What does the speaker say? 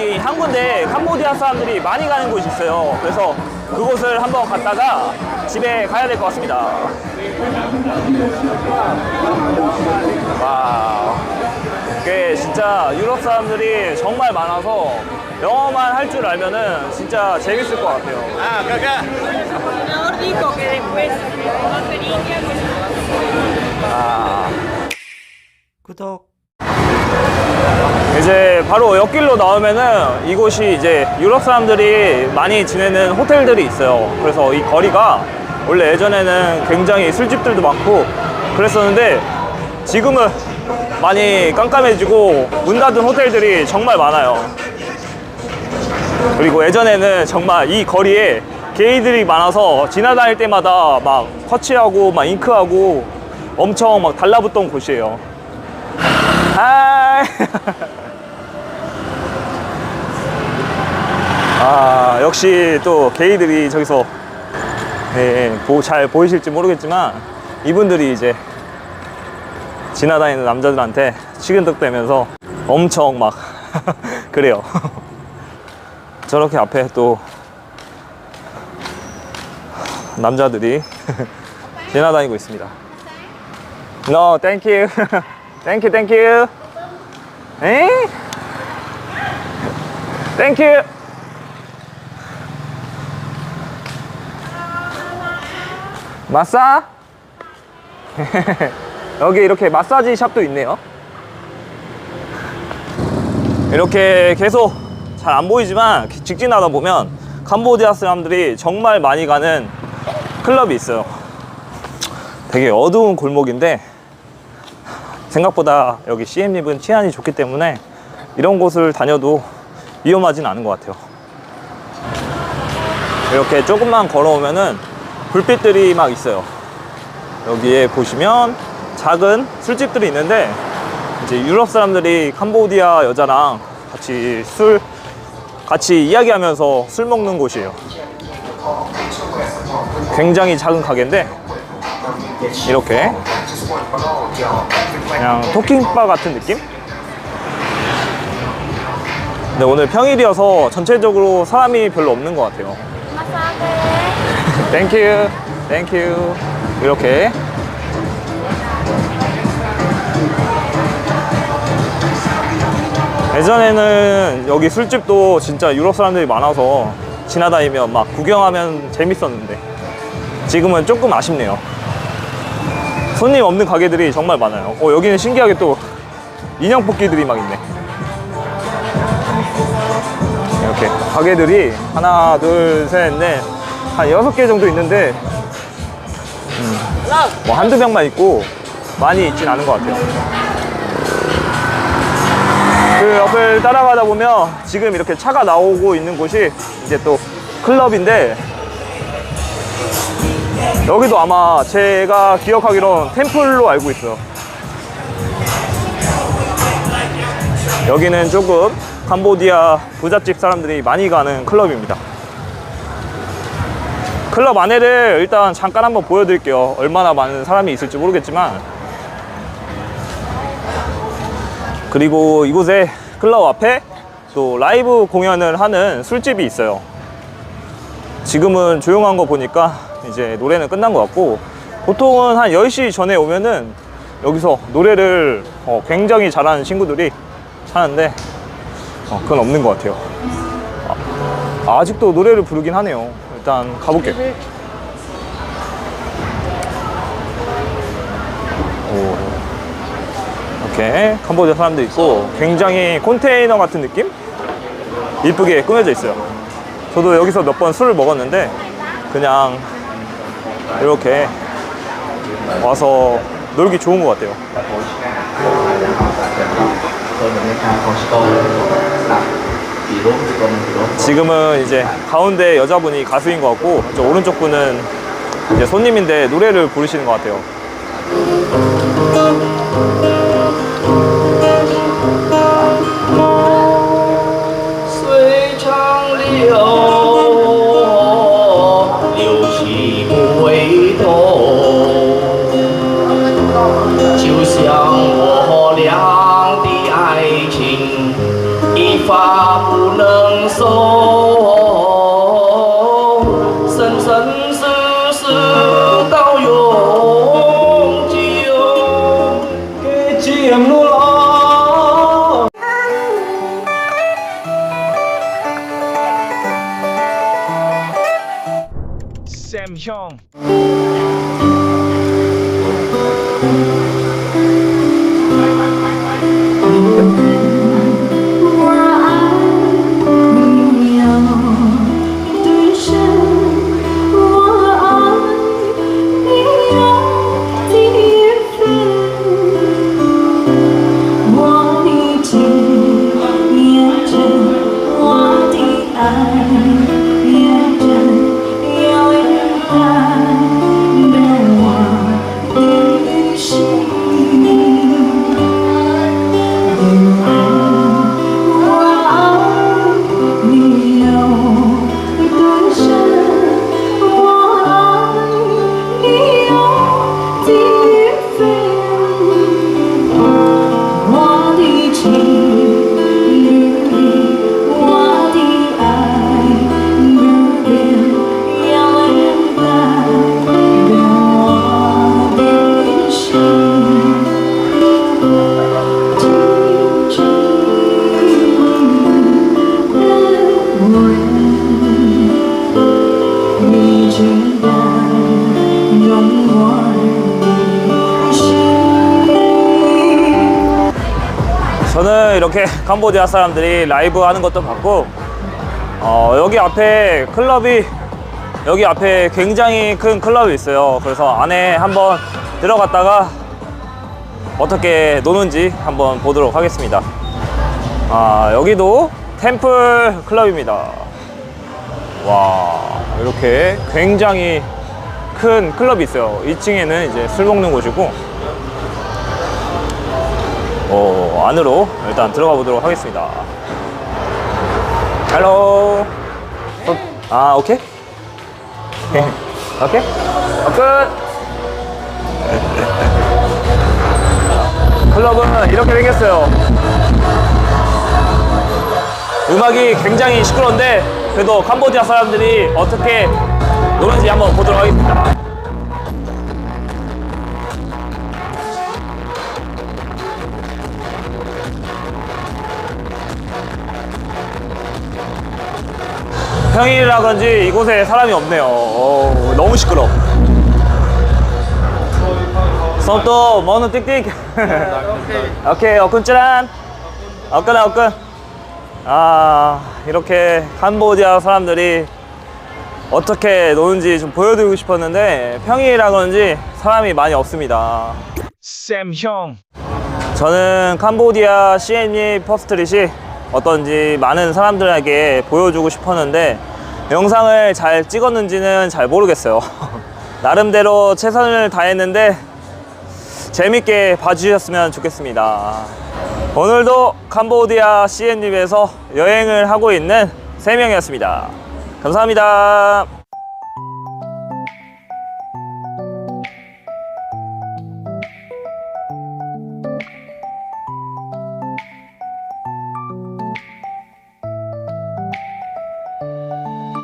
여기 한 군데 캄보디아 사람들이 많이 가는 곳이 있어요. 그래서 그곳을 한번 갔다가 집에 가야 될 것 같습니다. 와, 이게 진짜 유럽 사람들이 정말 많아서 영어만 할 줄 알면은 진짜 재밌을 것 같아요. Después con cariño 아. 구독. 이제 바로 옆길로 나오면은 이곳이 이제 유럽 사람들이 많이 지내는 호텔들이 있어요. 그래서 이 거리가 원래 예전에는 굉장히 술집들도 많고 그랬었는데 지금은 많이 깜깜해지고 문 닫은 호텔들이 정말 많아요. 그리고 예전에는 정말 이 거리에 게이들이 많아서 지나다닐 때마다 막 터치하고 막 잉크하고 엄청 막 달라붙던 곳이에요. 하이. 아, 역시 또 게이들이 저기서 예, 보- 잘 보이실지 모르겠지만 이분들이 이제 지나다니는 남자들한테 식은덕대면서 엄청 막 그래요. 저렇게 앞에 또 남자들이 지나다니고 있습니다. No, thank you. Thank you. 에? You. 마사? 여기 이렇게 마사지 샵도 있네요. 이렇게 계속 잘 안 보이지만 직진하다 보면 캄보디아 사람들이 정말 많이 가는 클럽이 있어요. 되게 어두운 골목인데 생각보다 여기 CM립은 치안이 좋기 때문에 이런 곳을 다녀도 위험하진 않은 것 같아요. 이렇게 조금만 걸어오면은 불빛들이 막 있어요. 여기에 보시면 작은 술집들이 있는데 이제 유럽 사람들이 캄보디아 여자랑 같이 술 같이 이야기하면서 술 먹는 곳이에요. 굉장히 작은 가게인데 이렇게 그냥 토킹바 같은 느낌? 근데 오늘 평일이어서 전체적으로 사람이 별로 없는 것 같아요. 땡큐, 땡큐. 이렇게 예전에는 여기 술집도 진짜 유럽 사람들이 많아서 지나다니면 막 구경하면 재밌었는데 지금은 조금 아쉽네요. 손님 없는 가게들이 정말 많아요. 어, 여기는 신기하게 또 인형 뽑기들이 막 있네. 이렇게 가게들이 하나, 둘, 셋, 넷, 한 여섯 개 정도 있는데 음, 뭐 한두 명만 있고 많이 있진 않은 것 같아요. 그 옆을 따라가다 보면 지금 이렇게 차가 나오고 있는 곳이 이제 또 클럽인데 여기도 아마 제가 기억하기론 템플로 알고 있어요. 여기는 조금 캄보디아 부잣집 사람들이 많이 가는 클럽입니다. 클럽 안에를 일단 잠깐 한번 보여드릴게요. 얼마나 많은 사람이 있을지 모르겠지만. 그리고 이곳에 클럽 앞에 또 라이브 공연을 하는 술집이 있어요. 지금은 조용한 거 보니까 이제 노래는 끝난 것 같고 보통은 한 10시 전에 오면은 여기서 노래를 어, 굉장히 잘하는 친구들이 하는데 어, 그건 없는 것 같아요. 아, 아직도 노래를 부르긴 하네요. 일단 가볼게요. 오, 이렇게 캄보디아 사람도 있고 굉장히 컨테이너 같은 느낌? 이쁘게 꾸며져 있어요. 저도 여기서 몇 번 술을 먹었는데 그냥 이렇게 와서 놀기 좋은 것 같아요. 지금은 이제 가운데 여자분이 가수인 것 같고 저 오른쪽 분은 이제 손님인데 노래를 부르시는 것 같아요. pháp nâng sâu sân sân sư sư cao dũng chiều kê chiếm nô lo. Xem xong 이렇게 캄보디아 사람들이 라이브 하는 것도 봤고 어, 여기 앞에 클럽이 여기 앞에 굉장히 큰 클럽이 있어요. 그래서 안에 한번 들어갔다가 어떻게 노는지 한번 보도록 하겠습니다. 아, 여기도 템플 클럽입니다. 와, 이렇게 굉장히 큰 클럽이 있어요. 2층에는 이제 술 먹는 곳이고, 어, 안으로 일단 들어가 보도록 하겠습니다. 헬로. 아, 오케이? 오케이? 어, 끝! 클럽은 이렇게 생겼어요. 음악이 굉장히 시끄러운데, 그래도 캄보디아 사람들이 어떻게 노는지 한번 보도록 하겠습니다. 평일이라 그런지 이곳에 사람이 없네요. 어우, 너무 시끄러. 손또 머누 띡띡. 오케이, 어끈ጭ란. 어끈아, 어끈. 아, 이렇게 캄보디아 사람들이 어떻게 노는지 좀 보여드리고 싶었는데 평일이라 그런지 사람이 많이 없습니다. 쌤 형. 저는 캄보디아 CNE 퍼스트릿이 어떤지 많은 사람들에게 보여주고 싶었는데 영상을 잘 찍었는지는 잘 모르겠어요. 나름대로 최선을 다했는데 재밌게 봐주셨으면 좋겠습니다. 오늘도 캄보디아 CN립에서 여행을 하고 있는 3명이었습니다. 감사합니다.